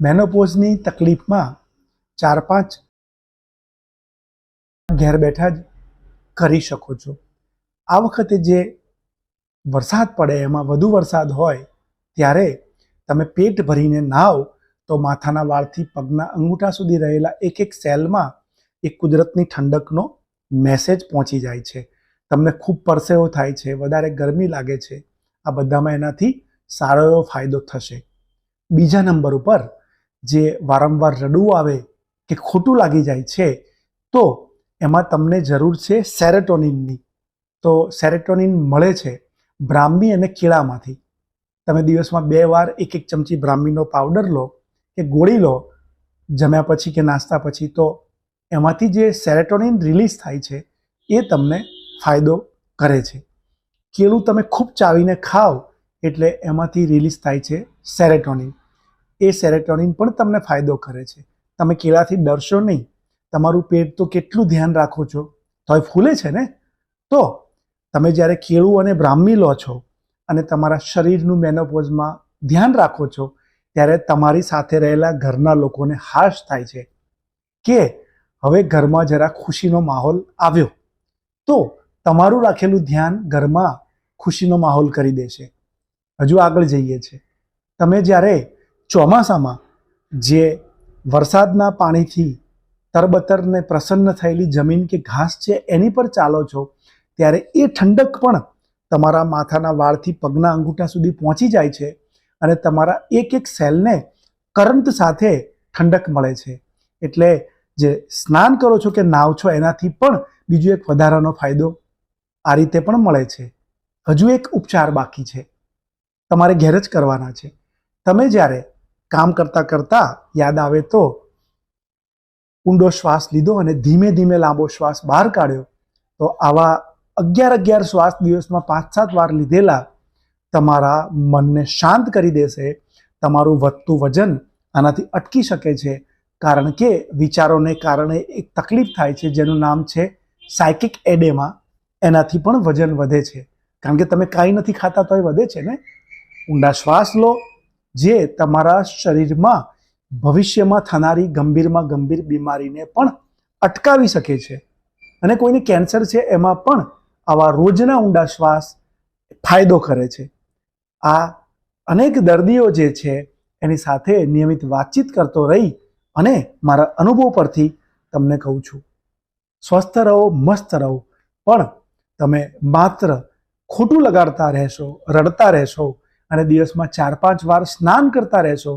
મેનોપોઝની તકલીફમાં ચાર પાંચ ઘેર બેઠા જ કરી શકો છો. આ વખતે જે વરસાદ પડે, એમાં વધુ વરસાદ હોય, ત્યારે તમે પેટ ભરીને નાહો તો માથાના વાળથી પગના અંગૂઠા સુધી રહેલા એક એક સેલમાં એક કુદરતની ઠંડકનો મેસેજ પહોંચી જાય છે. તમને ખૂબ પરસેવો થાય છે, વધારે ગરમી લાગે છે. આ બધામાં એનાથી સારો એવો ફાયદો થશે. બીજા નંબર ઉપર જે વારંવાર રડવું આવે કે ખોટું લાગી જાય છે, તો એમાં તમને જરૂર છે સેરેટોનિનની. તો સેરેટોનિન મળે છે બ્રાહ્મી અને કેળામાંથી. તમે દિવસમાં બે વાર એક એક ચમચી બ્રાહ્મીનો પાવડર લો કે ગોળી લો, જમ્યા પછી કે નાસ્તા પછી, તો એમાંથી જે સેરેટોનિન રિલીઝ થાય છે એ તમને ફાયદો કરે છે. કેળું તમે ખૂબ ચાવીને ખાઓ એટલે એમાંથી રિલીઝ થાય છે સેરેટોનિન. એ સેરેટોનિન પણ તમને ફાયદો કરે છે. તમે કેળાથી ડરશો નહીં. તમારું પેટ તો કેટલું ધ્યાન રાખો છો. તોય ફૂલે છે ને? તો તમે જ્યારે કેળું અને બ્રાહ્મી લો છો અને તમારા શરીરનું મેનોપોઝમાં ધ્યાન રાખો છો, ત્યારે તમારી સાથે રહેલા ઘરના લોકોને હાશ થાય છે કે હવે ઘરમાં જરા ખુશીનો માહોલ આવ્યો. તો તમારું રાખેલું ધ્યાન ઘરમાં ખુશીનો માહોલ કરી દેશે. હજુ આગળ જઈએ છે તમે જ્યારે ચોમાસામાં જે વરસાદના પાણીથી તરબતરને પ્રસન્ન થયેલી જમીન કે ઘાસ છે એની પર ચાલો છો, ત્યારે એ ઠંડક પણ તમારા માથાના વાળથી પગના અંગૂઠા સુધી પહોંચી જાય છે અને તમારા એક એક સેલને કરંટ સાથે ઠંડક મળે છે. એટલે જે સ્નાન કરો છો કે નાવ છો એનાથી પણ બીજો એક વધારાનો ફાયદો આ રીતે પણ મળે છે. હજુ એક ઉપચાર બાકી છે. તમારે ઘેર જ કરવાના છે. તમે જ્યારે કામ કરતાં કરતાં યાદ આવે તો ઊંડો શ્વાસ લીધો અને ધીમે ધીમે લાંબો શ્વાસ બહાર કાઢ્યો. તો આવા અગિયાર અગિયાર શ્વાસ દિવસમાં પાંચ સાત વાર લીધેલા તમારા મનને શાંત કરી દેશે, તમારું વધતું વજન આનાથી અટકી શકે છે. કારણ કે વિચારોને કારણે એક તકલીફ થાય છે, જેનું નામ છે સાયકિક એડેમા. એનાથી પણ વજન વધે છે. કારણ કે તમે કાંઈ નથી ખાતા તોય વધે છે ને? ઊંડા શ્વાસ લો જે તમારા શરીરમાં ભવિષ્યમાં થનારી ગંભીરમાં ગંભીર બીમારીને પણ અટકાવી શકે છે. અને કોઈને કેન્સર છે એમાં પણ આવા રોજના ઊંડા શ્વાસ ફાયદો કરે છે. આ અનેક દર્દીઓ જે છે એની સાથે નિયમિત વાતચીત કરતો રહી અને મારા અનુભવ પરથી તમને કહું છું. સ્વસ્થ રહો, મસ્ત રહો, પણ તમે માત્ર ખોટું લગાડતા રહેશો, રડતા રહેશો અને દિવસમાં ચાર પાંચ વાર સ્નાન કરતા રહેશો,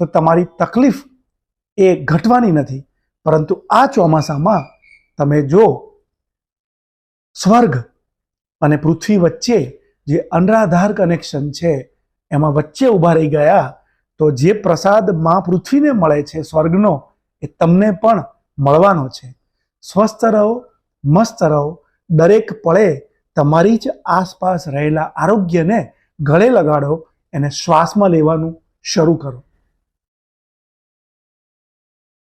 તો તમારી તકલીફ એ ઘટવાની નથી. પરંતુ આ ચોમાસામાં તમે જો સ્વર્ગ અને પૃથ્વી વચ્ચે જે અનરાધાર કનેક્શન છે, એમાં વચ્ચે ઊભા રહી ગયા, તો જે પ્રસાદમાં પૃથ્વીને મળે છે સ્વર્ગનો, એ તમને પણ મળવાનો છે. સ્વસ્થ રહો, મસ્ત રહો. દરેક પળે તમારી જ આસપાસ રહેલા આરોગ્યને ગળે લગાડો એને શ્વાસમાં લેવાનું શરૂ કરો.